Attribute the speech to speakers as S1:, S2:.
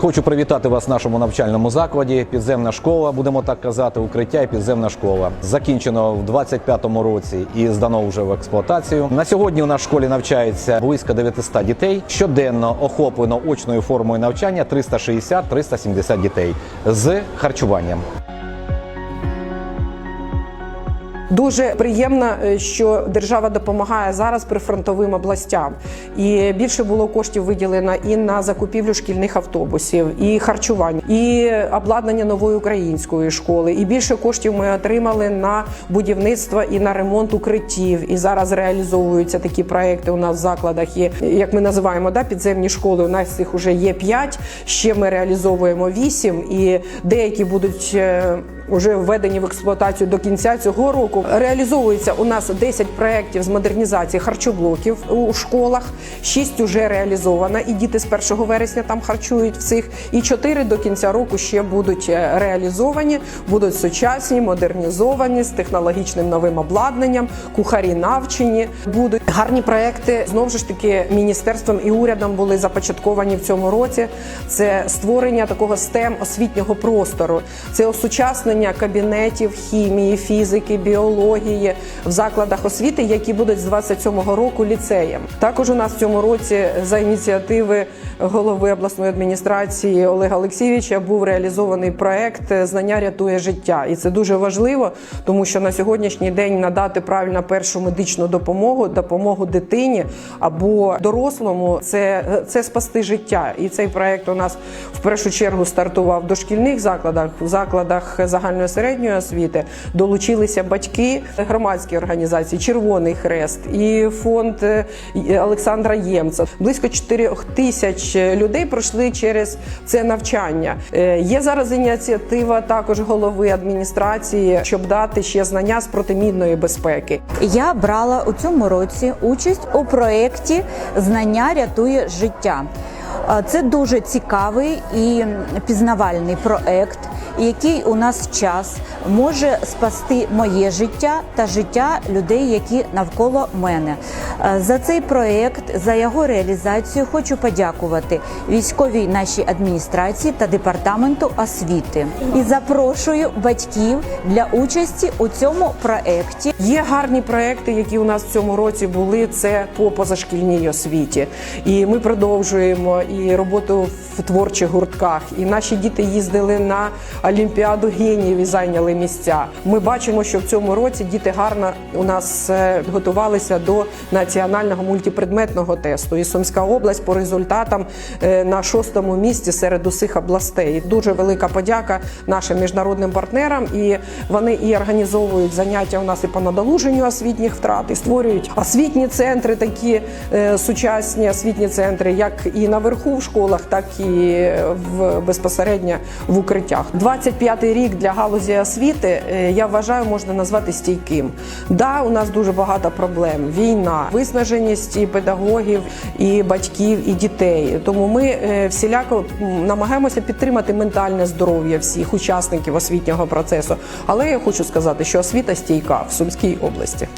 S1: Хочу привітати вас в нашому навчальному закладі. Підземна школа, будемо так казати, укриття і підземна школа. Закінчено в 25-му році і здано вже в експлуатацію. На сьогодні у нас в школі навчається близько 900 дітей. Щоденно охоплено очною формою навчання 360-370 дітей з харчуванням.
S2: Дуже приємно, е, що держава допомагає зараз прифронтовим областям. І більше було коштів виділено і на закупівлю шкільних автобусів, і харчування, і обладнання нової української школи. І більше коштів ми отримали на будівництво і на ремонт укриттів. І зараз реалізовуються такі проекти. У нас в закладах є, як ми називаємо, да, підземні школи. У нас їх вже є 5, Ще ми реалізовуємо 8, і деякі будуть. е, Уже введені в експлуатацію до кінця цього року. Реалізовується у нас 10 проєктів з модернізації харчоблоків у школах. 6 вже реалізовано, і діти з 1 вересня там харчують в цих. І 4 до кінця року ще будуть е, реалізовані, будуть сучасні, модернізовані з технологічним новим обладнанням, кухарі навчені. Будуть гарні проекти. Знову ж таки, міністерством і урядом були започатковані в цьому році. Це створення такого STEM освітнього простору. Це осучаснення кабінетів хімії, фізики, біології в закладах освіти, які будуть з 27-го року ліцеєм. Також у нас в цьому році за ініціативи голови обласної адміністрації Олега Олексійовича був реалізований проект Знання рятує життя, і це дуже важливо, тому що на сьогоднішній день надати правильно першу медичну допомогу, допомогу дитині або дорослому це, це спасти життя. І цей проект у нас в першу чергу стартував в дошкільних закладах, в закладах загальної середньої освіти. Долучилися батьки, громадські організації, Червоний Хрест і фонд е, Олександра Ємца. Близько 4 тисяч людей пройшли через це навчання. Е, Є зараз ініціатива також голови адміністрації, щоб дати ще знання з протимінної безпеки.
S3: Я брала у цьому році участь у проєкті Знання рятує життя. Це дуже цікавий і пізнавальний проект, який у нас час може спасти моє життя та життя людей, які навколо мене. Е, За цей проект, за його реалізацію хочу подякувати військовій нашій адміністрації та департаменту освіти і запрошую батьків для участі у цьому проекті.
S2: Є гарні проекти, які у нас в цьому році були. Це по позашкільній освіті. І ми продовжуємо і роботу в творчих гуртках. І наші діти їздили на Олімпіаду геніїв і зайняли місця. Ми бачимо, що в цьому році діти гарно у нас е, готувалися до національного мультипредметного тесту. І Сумська область по результатам е, на шостому місці серед усіх областей. Дуже велика подяка нашим міжнародним партнерам. І вони і організовують заняття у нас і по надолуженню освітніх втрат, і створюють освітні центри, такі е, сучасні освітні центри, як і наверху в школах, так і в безпосередньо в укриттях. 25-й рік для галузі освіти е, я вважаю, можна назвати стійким. Да, у нас дуже багато проблем: війна, виснаженість і педагогів, і батьків, і дітей. Тому ми е, всіляко намагаємося підтримати ментальне здоров'я всіх учасників освітнього процесу. Але я хочу сказати, що освіта стійка в Сумській області.